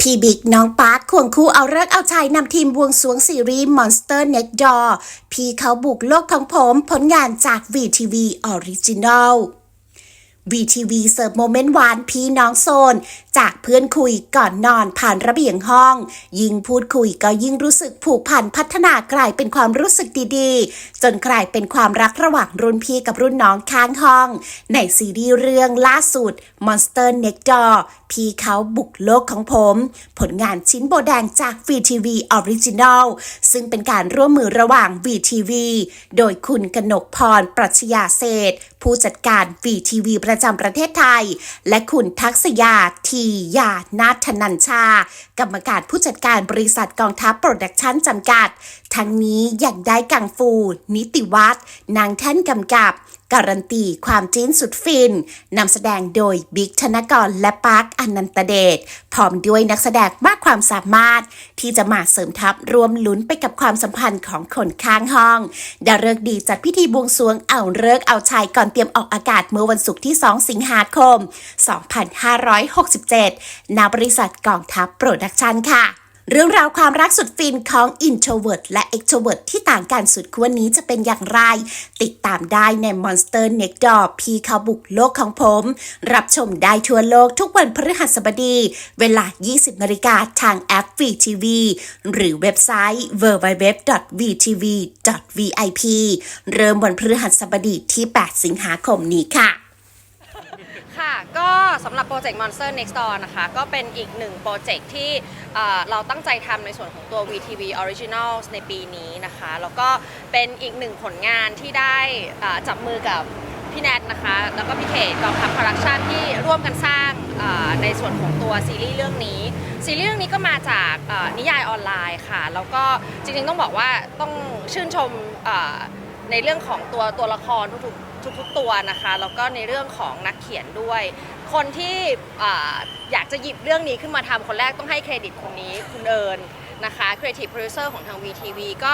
พี่บิ๊กน้องปาร์คควงคู่เอาเลิกษ์เอาชัยนำทีมบวงสรวงซีรีส์ Monster Next Door พี่เขาบุกโลกของผมผลงานจาก VTV Original VTV เสิร์ฟโมเมนต์หวานพี่น้องโซน จากเพื่อนคุยก่อนนอนผ่านระเบียงห้อง ยิ่งพูดคุยก็ยิ่งรู้สึกผูกพันพัฒนากลายเป็นความรู้สึกดีๆ จนกลายเป็นความรักระหว่างรุ่นพี่กับรุ่นน้องข้างห้อง ในซีรีส์เรื่องล่าสุด Monster Next Door พี่เขาบุกโลกของผม ผลงานชิ้นโบแดงจาก VTV Original ซึ่งเป็นการร่วมมือระหว่าง VTV โดยคุณกนกพรปรัชญาเศษผู้จัดการ VTV ประจำประเทศไทย และคุณทักษยาทียานาถนัญชา กรรมการผู้จัดการบริษัทกองทัพโปรดักชั่นจำกัด ทั้งนี้ยังได้กังฟู นิติวัฒนนางแท่นกำกับ การันตีความจิ้นสุดฟิน นำแสดงโดยบิ๊กธนกรและปาร์คอนันตเดช พร้อมด้วยนักแสดงมากความสามารถ ที่จะมาเสริมทัพรวมลุ้นไปกับความสัมพันธ์ของคนข้างห้องดาเลิกดีจัดพิธีบวงสรวงเอาเลิกเอาชัยก่อนเตรียมออกอากาศเมื่อวันศุกร์ที่ 2 สิงหาคม 2567 ณ บริษัทกองทัพโปรดักชันค่ะ เรื่องราวความรักสุดฟินของ Introvert และ Extrovert ที่ต่างกันสุดขั้วนี้จะเป็นอย่างไร ติดตามได้ใน Monster Next Door พี่เขาบุกโลกของผม รับชมได้ทั่วโลกทุกวันพฤหัสบดี เวลา 20นาฬิกาทางแอป VTV หรือเว็บไซต์ www.vtv.vip เริ่มวันพฤหัสบดีที่ 8 สิงหาคมนี้ค่ะค่ะ ก็สำหรับโปรเจกต์ Monster Next Door นะคะ ก็เป็นอีกหนึ่งโปรเจกต์ที่เอ่อเราตั้งใจทำในส่วนของตัว VTV Originals ในปีนี้นะคะ แล้วก็เป็นอีกหนึ่งผลงานที่ได้เอ่อจับมือกับพี่แนทนะคะ แล้วก็พี่เขตกองทัพโปรดักชันที่ร่วมกันสร้างเอ่อในส่วนของตัวซีรีส์เรื่องนี้ ซีรีส์เรื่องนี้ก็มาจากเอ่อนิยายออนไลน์ค่ะ แล้วก็จริงๆต้องบอกว่าต้องชื่นชมเอ่อ ในเรื่องของตัวตัวละครทุก ทุกๆตัวนะคะ แล้วก็ในเรื่องของนักเขียนด้วย คนที่อยากจะหยิบเรื่องนี้ขึ้นมาทำคนแรกต้องให้เครดิตคนนี้คุณเอิญนะคะ Creative Producer ของทาง VTV ก็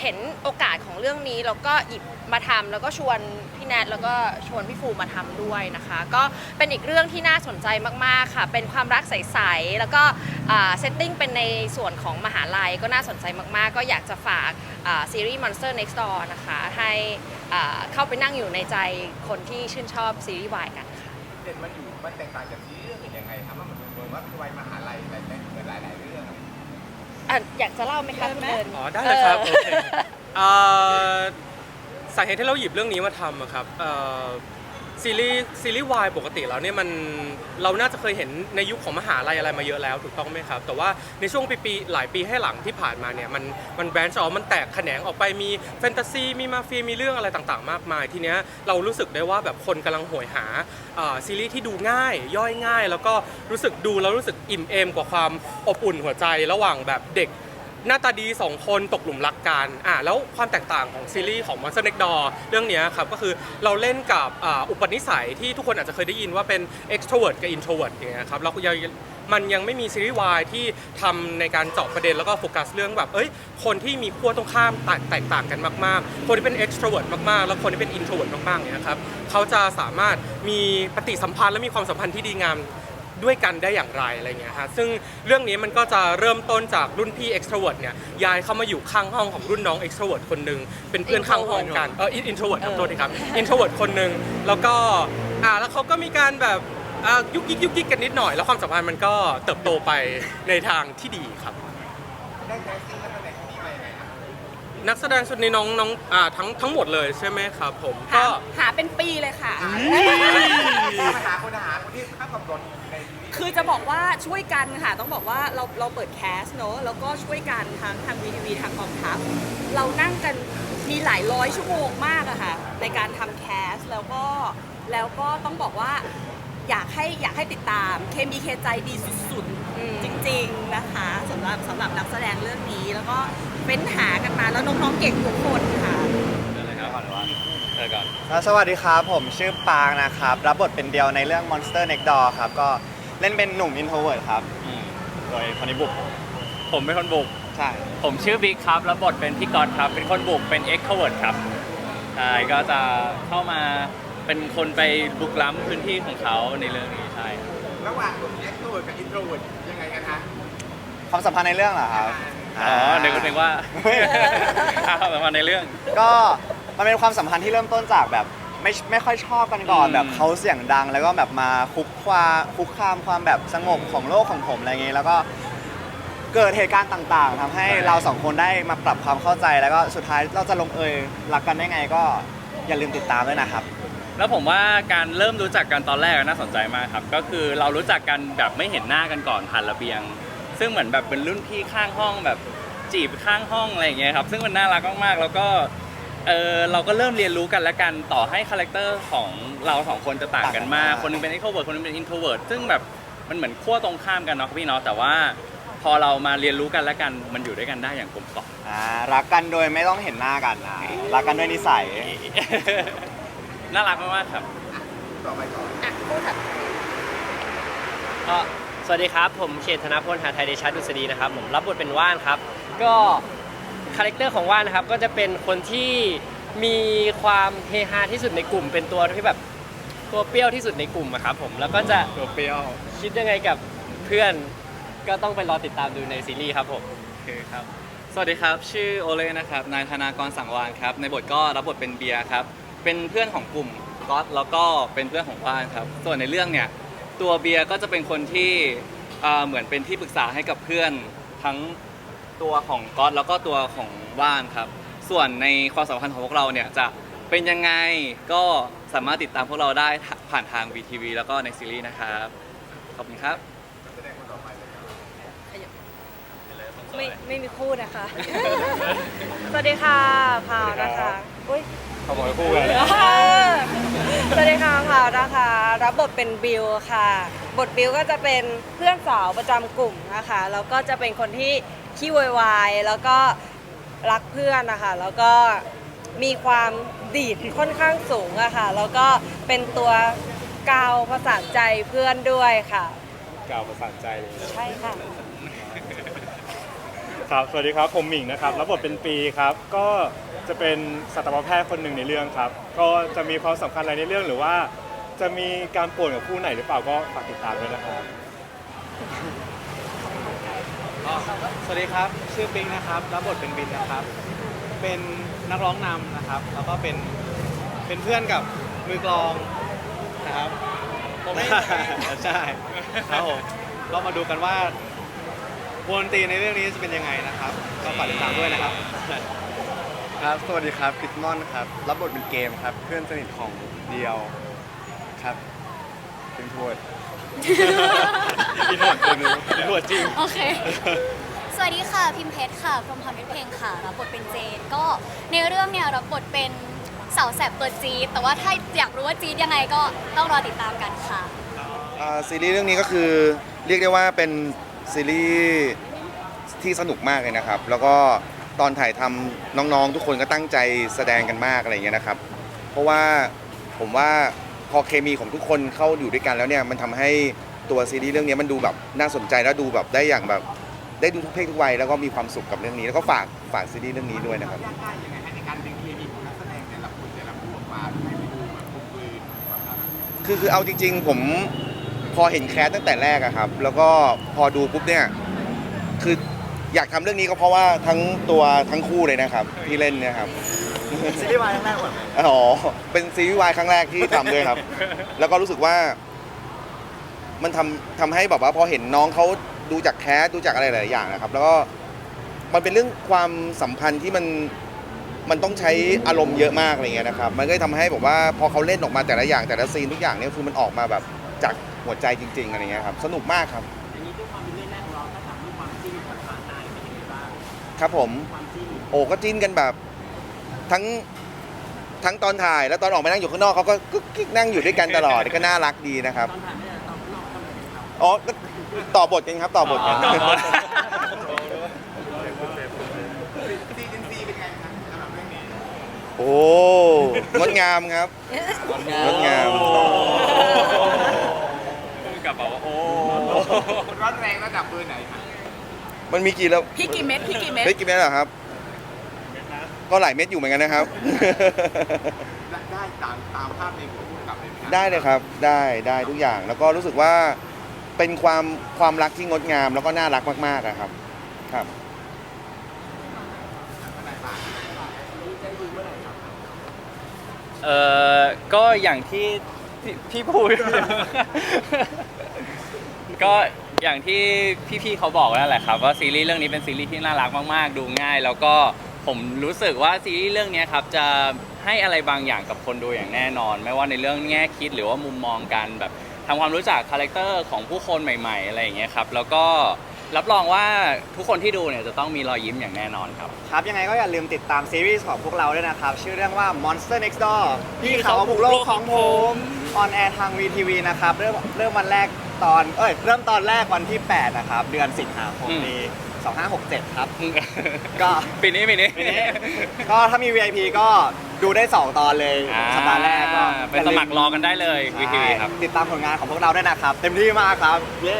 เห็นโอกาสของเรื่องนี้ แล้วก็หยิบมาทำแล้วก็ชวนพี่แนทแล้วก็ชวนพี่ฟูมาทำด้วยนะคะ ก็เป็นอีกเรื่องที่น่าสนใจมาก ๆ ค่ะ เป็นความรักใส ๆ แล้วก็เซตติ้งเป็นในส่วนของมหาลัยก็น่าสนใจมาก ๆ ก็อยากจะฝากซีรีส์ Monster Next Door นะคะให้ เข้าไปนั่งอยู่ในใจคนที่ชื่นชอบซีรีส์วายกันค่ะเด่นมันอยู่มันแตกต่างจากที่เรื่องอื่นยังไงครับว่ามันเหมือนว่าคือวัยมหาลัยแต่แต่เหมือนหลายๆเรื่องอะไรอย่างเงี้ยอะอยากจะเล่าไหมคะคุณเอิญอ๋อได้เลยครับออโอเคเอ่อสาเหตุที่เราหยิบเรื่องนี้มาทำอะครับเอ่อ ซีรีส์ซีรีส์วายปกติแล้วเนี่ยมันเราน่าจะเคยเห็นในยุคของมหาลัยอะไรมาเยอะแล้วถูกต้องไหมครับ แต่ว่าในช่วงปีปีหลายปีให้หลังที่ผ่านมาเนี่ยมันมันแบรนช์ออกมันแตกแขนงออกไปมีแฟนตาซีมีมาเฟียมีเรื่องอะไรต่างๆ มากมาย ทีเนี้ยเรารู้สึกได้ว่าแบบคนกำลังโหยหาซีรีส์ที่ดูง่าย ย่อยง่าย แล้วก็รู้สึกดูแล้วรู้สึกอิ่มเอมกว่าความอบอุ่นหัวใจระหว่างแบบเด็ก หน้าตาดี 2 คนตกหลุมรักกันอะแล้วความแตกต่างของซีรีส์ของ Monster Next Door เรื่องนี้ครับก็คือเราเล่นกับอ่าอุปนิสัยที่ทุกคนอาจจะเคยได้ยินว่าเป็น extrovert กับ introvert อย่างเงี้ยครับแล้วก็ยังมันยังไม่มีซีรีส์วายที่ทำในการเจาะประเด็นแล้วก็โฟกัสเรื่องแบบ เอ้ย คนที่มีขั้วตรงข้ามแตกแตกต่างกันมาก ๆ คนที่เป็น extrovert มาก ๆ แล้วคนที่เป็น introvert มาก ๆ เนี่ยครับ เขาจะสามารถมีปฏิสัมพันธ์และมีความสัมพันธ์ที่ดีงาม ด้วยกันได้อย่างไรอะไรเงี้ยฮะซึ่งเรื่องนี้มันก็จะเริ่มต้นจากรุ่นพี่ extrovert เนี่ยย้ายเข้ามาอยู่ข้างห้องของรุ่นน้อง extrovert คนหนึ่งเป็นเพื่อนข้างห้องกันเออ introvert ครับโทษทีครับ introvert คนหนึ่งแล้วก็อ่าแล้วเขาก็มีการแบบอ่ายุกยิกยุกยิกกันนิดหน่อย แล้วความสัมพันธ์มันก็เติบโตไปในทางที่ดีครับ ได้แคสติ้งนักแสดงที่นี่มายังไงครับนักแสดงชุดนี้น้องน้องอ่าทั้งทั้งหมดเลยใช่ไหมครับผมหาก็ หาเป็นปีเลยค่ะ มาหาคนหาคนที่เข้ากับบทในชีวิต คือจะบอกว่าช่วยกันค่ะ ต้องบอกว่าเราเราเปิดแคสเนอะแล้วก็ช่วยกันทั้งทางวีทีวีทางกองทัพเรานั่งกันมีหลายร้อยชั่วโมงมากอะค่ะ ในการทำแคสแล้วก็แล้วก็ต้องบอกว่าอยากให้อยากให้ติดตามเคมีเคใจดีสุดๆ จริง ๆ นะคะสำหรับสำหรับนักแสดงเรื่องนี้ แล้วก็เป็นหากันมาแล้วน้องๆเก่งทุกคนค่ะครับสวัสดีครับ ผมชื่อปางนะครับ รับบทเป็นเดียวในเรื่อง Monster Next Door ครับ ก็ เล่นเป็นหนุ่ม introvert ครับโดยคนนี้บุกผมเป็นคนบุก ใช่ ผมชื่อบิ๊กครับ แล้วบทเป็นพี่กอตครับ เป็นคนบุก เป็น extrovert ครับใช่ก็จะเข้ามาเป็นคนไปบุกล้ำพื้นที่ของเขาในเรื่องนี้ใช่ครับระหว่างกลุ่มเอ็กโทรเวิร์ดกับอินโทรเวิร์ดยังไงกันฮะความสัมพันธ์ในเรื่องเหรอครับอ๋อเดี๋ยวก็นึกว่า อะประมาณในเรื่อง ก็มันเป็นความสัมพันธ์ที่เริ่มต้นจากแบบ ไม่ไม่ค่อยชอบกันก่อนอืม แบบเขาเสียงดัง แล้วก็แบบมาคุกควาคุกคามความแบบสงบของโลกของผมอะไรเงี้ยแล้วก็เกิดเหตุการณ์ต่างๆทำให้เราสองคนได้มาปรับความเข้าใจแล้วก็สุดท้ายเราจะลงเอยรักกันได้ไงก็อย่าลืมติดตามด้วยนะครับ แล้วผมว่าการเริ่มรู้จักกันตอนแรกน่าสนใจมากครับ ก็คือเรารู้จักกันแบบไม่เห็นหน้ากันก่อนผ่านระเบียง ซึ่งเหมือนแบบเป็นรุ่นพี่ข้างห้องแบบจีบข้างห้องอะไรอย่างเงี้ยครับ ซึ่งมันน่ารักมากๆแล้วก็ เออเราก็เริ่มเรียนรู้กันและกันต่อให้คาแรคเตอร์ของเราสองคนจะต่างกันมากต่างกันมากคนหนึงเป็น extrovert คนหนึงเป็น introvert ซึ่งแบบมันเหมือนขั้วตรงข้ามกันเนาะพี่เนาะแต่ว่า พอเรามาเรียนรู้กันและกันมันอยู่ด้วยกันได้อย่างกลมกล่อมอ่ารักกันโดยไม่ต้องเห็นหน้ากันนะรักกันด้วยนิสัย น่ารักมากๆครับต่อไปก่อนอะพูดถัดก็สวัสดีครับ ผมเขตธนพลหาไทยเดชาดุษฎีนะครับ ผมรับบทเป็นว่านครับ ก็ คาแรคเตอร์ของว่านนะครับก็จะเป็นคนที่มีความเฮฮาที่สุดในกลุ่ม เป็นตัวที่แบบตัวเปรี้ยวที่สุดในกลุ่มอะครับผมแล้วก็จะตัวเปรี้ยวคิดยังไงกับเพื่อนก็ต้องไปรอติดตามดูในซีรีส์ครับผมโอเคครับ สวัสดีครับ ชื่อโอเล่นะครับ นายธนากรสังวานครับ ในบทก็รับบทเป็นเบียร์ครับ เป็นเพื่อนของกลุ่มก๊อตแล้วก็เป็นเพื่อนของว่านครับ ส่วนในเรื่องเนี่ยตัวเบียร์ก็จะเป็นคนที่อ่าเหมือนเป็นที่ปรึกษาให้กับเพื่อนทั้ง ตัวของก๊อตแล้วก็ตัวของว่านครับ ส่วนในความสัมพันธ์ของพวกเราเนี่ยจะเป็นยังไงก็สามารถติดตามพวกเราได้ผ่านทาง VTV แล้วก็ในซีรีส์นะครับ ขอบคุณครับ ไม่ไม่มีคู่นะคะ สวัสดีค่ะพาวนะคะอุ้ยเขาบอกให้คู่กันสวัสดีค่ะพาวนะคะ รับบทเป็นบิวค่ะ บทบิวก็จะเป็นเพื่อนสาวประจำกลุ่มนะคะ แล้วก็จะเป็นคนที่ ขี้โวยวายแล้วก็รักเพื่อนนะคะแล้วก็มีความดีดค่อนข้างสูงอะค่ะ แล้วก็เป็นตัวกาวประสานใจเพื่อนด้วยค่ะ กล่าวประสานใจเลย ใช่ค่ะ ครับ สวัสดีครับ ผมหมิงนะครับ รับบทเป็นปีครับ ก็จะเป็นสัตวแพทย์คนหนึ่งในเรื่องครับ ก็จะมีความสำคัญอะไรในเรื่องหรือว่า จะมีการป่วนกับคู่ไหนหรือเปล่าก็ฝากติดตามด้วยนะครับ สวัสดีครับ ชื่อปิงนะครับ รับบทเป็นบินนะครับ เป็นนักร้องนำนะครับ แล้วก็เป็น เป็นเพื่อนกับมือกลองนะครับ ผมไม่ ใช่ครับผมก็มาดูกันว่าวงดนตรีในเรื่องนี้จะเป็นยังไงนะครับ ก็ฝากติดตามด้วยนะครับ ครับ สวัสดีครับคริสมอนครับ รับบทเป็นเกมครับ เพื่อนสนิทของเดียวครับ เป็นทวด อินโหดตัวนึงอินโหดจริง โอเค สวัสดีค่ะ พิมเพชรค่ะพรหมพรเพชรเพลงค่ะรับบทเป็นเจน ก็ในเรื่องเนี่ยรับบทเป็นสาวแสบตัวจี๊ดแต่ว่าถ้าอยากรู้ว่าจี๊ดยังไงก็ต้องรอติดตามกันค่ะ อ่าซีรีส์เรื่องนี้ก็คือเรียกได้ว่าเป็นซีรีส์ที่สนุกมากเลยนะครับ แล้วก็ตอนถ่ายทำน้องๆ ทุกคนก็ตั้งใจแสดงกันมากอะไรอย่างเงี้ยนะครับ เพราะว่าผมว่า พอเคมีของทุกคนเข้าอยู่ด้วยกันแล้วเนี่ยมันทำให้ตัวซีรีส์เรื่องนี้มันดูแบบน่าสนใจและดูแบบได้อย่างแบบ ได้ดูทุกเพศทุกวัยแล้วก็มีความสุขกับเรื่องนี้ แล้วก็ฝากฝากซีรีส์เรื่องนี้ด้วยนะครับ ยากง่ายยังไงฮะในการดึงเคมีของนักแสดงแต่ละคนแต่ละคนออกมาให้มันดูแบบกลมกลืนแบบนั้นอะคือคือเอาจริง ๆ ผมพอเห็นแคสตั้งแต่แรกอะครับ แล้วก็พอดูปุ๊บเนี่ยคืออยากทำเรื่องนี้ก็เพราะว่าทั้งตัวทั้งคู่เลยนะครับที่เล่นเนี่ยครับ ซีรีส์วายครั้งแรกก่อนอ๋อ เป็นซีรีส์วายครั้งแรกที่ทำด้วยครับ แล้วก็รู้สึกว่า มันทำทำให้แบบว่าพอเห็นน้องเขาดูจากแคสดูจากอะไรหลายๆอย่างนะครับ แล้วก็มันเป็นเรื่องความสัมพันธ์ที่มันมันต้องใช้อารมณ์เยอะมากอะไรเงี้ยนะครับ มันก็เลยทำให้แบบว่าพอเขาเล่นออกมาแต่ละอย่างแต่ละซีนทุกอย่างเนี่ยคือมันออกมาแบบจากหัวใจจริง ๆอะไรเงี้ยครับ สนุกมากครับครับผมโอ้ก็จิ้นกันแบบ ทั้งทั้งตอนถ่ายแล้วตอนออกมานั่งอยู่ข้างนอกเขาก็กุ๊กกิ๊กนั่งอยู่ด้วยกันตลอดก็น่ารักดีนะครับอ๋อก็ต่อบทกันครับต่อบทกัน อ๋อ ซีเจนซีเป็นไงครับสำหรับเรื่องนี้โอ้งดงามครับ งดงามพูดกับบอกว่าโอ้ร้อนแรงระดับเบอร์ไหนครับมันมีกี่แล้วพี่กี่เม็ดพี่กี่เม็ดเฮ้ยกี่เม็ดเหรอครับ ก็หลายเม็ดอยู่เหมือนกันนะครับ ได้ได้ตามตามภาพในหัวผู้กำกับเลยไหมครับได้เลยครับ ได้ได้ทุกอย่าง แล้วก็รู้สึกว่าเป็นความความรักที่งดงาม แล้วก็น่ารักมากๆอะครับ ครับ เอ่อก็อย่างที่พี่พี่พูด ก็อย่างที่พี่ๆเขาบอกนั่นแหละครับว่าซีรีส์เรื่องนี้เป็นซีรีส์ที่น่ารักมากๆ ดูง่าย แล้วก็ ผมรู้สึกว่าซีรีส์เรื่องนี้ครับจะให้อะไรบางอย่างกับคนดูอย่างแน่นอน ไม่ว่าในเรื่องแง่คิดหรือว่ามุมมองการแบบทำความรู้จักคาแรคเตอร์ของผู้คนใหม่ๆ อะไรอย่างเงี้ยครับแล้วก็รับรองว่าทุกคนที่ดูเนี่ยจะต้องมีรอยยิ้มอย่างแน่นอนครับ ครับ ยังไงก็อย่าลืมติดตามซีรีส์ของพวกเราด้วยนะครับ ชื่อเรื่องว่า Monster Next Door พี่เขาบุกโลกของผมออนแอร์ทาง VTV นะครับ เริ่มเริ่มวันแรกตอน เอ้ย เริ่มตอนแรกวันที่ 8 นะครับ เดือนสิงหาคมอืมปี 2567 ครับ ก็ปีนี้ปีนี้ปีนี้ ก็ถ้ามี VIP ก็ดูได้ 2 ตอนเลยอ่าสัปดาห์แรกก็ไปสมัครรอกันได้เลย VTV ครับ ติดตามผลงานของพวกเราด้วยนะครับ เต็มที่มากครับ เย้